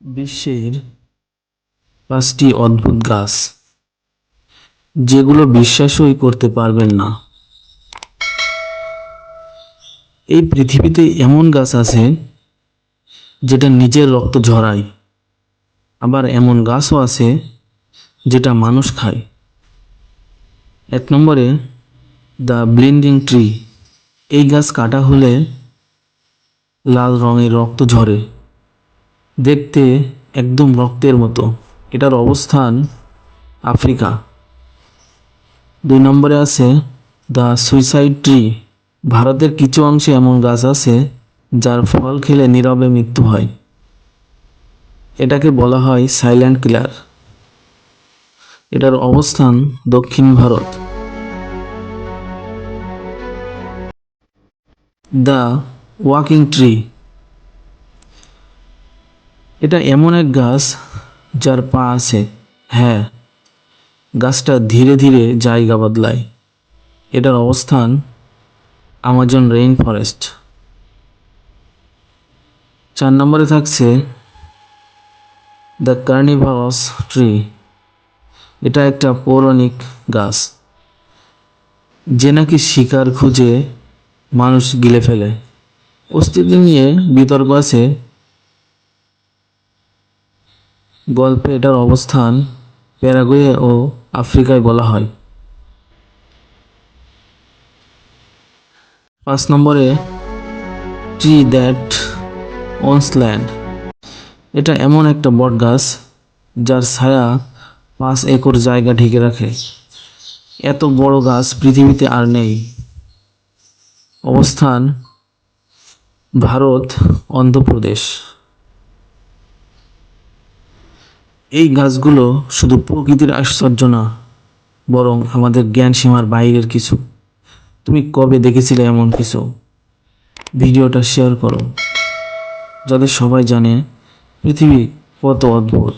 বিশ্বের পাঁচটি অদ্ভুত গাছ, যেগুলো বিশ্বাসই করতে পারবেন না। এই পৃথিবীতে এমন গাছ আছে, যেটা নিজের রক্ত ঝরায়। আবার এমন গাছও আছে, যেটা মানুষ খায়। এক নম্বরে, দ্য ব্লিন্ডিং ট্রি। এই গাছ কাটা হলে লাল রঙের রক্ত ঝরে। দেখতে একদম রক্তের মতো। এটার অবস্থান আফ্রিকা। দুই নম্বরে আছে দ্য সুইসাইড ট্রি। ভারতের কিছু অংশে এমন গাছ আছে যার ফল খেলে নীরবে মৃত্যু হয়। এটাকে বলা হয় সাইলেন্ট কিলার। এটার অবস্থান দক্ষিণ ভারত। The walking tree. এটা এমন এক গাছ যার পা আছে হ্যাঁ গাছটা ধীরে ধীরে জায়গা বদলায়। এটার অবস্থান আমাজন রেইন ফরেস্ট। চার নম্বরে থাকছে দ্য কার্নিভাস ট্রি। এটা একটা পৌরাণিক গাছ, যে নাকি শিকার খুঁজে মানুষ গিলে ফেলে। অস্তিত্ব নিয়ে বিতর্ক আছে গল্পে এটার অবস্থান প্যারাগুয়ে ও আফ্রিকায় বলা হয়। পাঁচ নম্বরে ট্রি দ্যাট ওনস ল্যান্ড এটা এমন একটা বট গাছ যার ছায়া পাঁচ একর জায়গা ঢেকে রাখে। এত বড় গাছ পৃথিবীতে আর নেই। অবস্থান, ভারত, অন্ধ্রপ্রদেশ। এই গাছগুলো শুধু প্রকৃতির আশ্চর্য না, বরং আমাদের জ্ঞান সীমার বাইরের কিছু। তুমি কবে দেখেছিলে এমন কিছু? ভিডিওটা শেয়ার করো যাদের সবাই জানে পৃথিবী কত অদ্ভুত।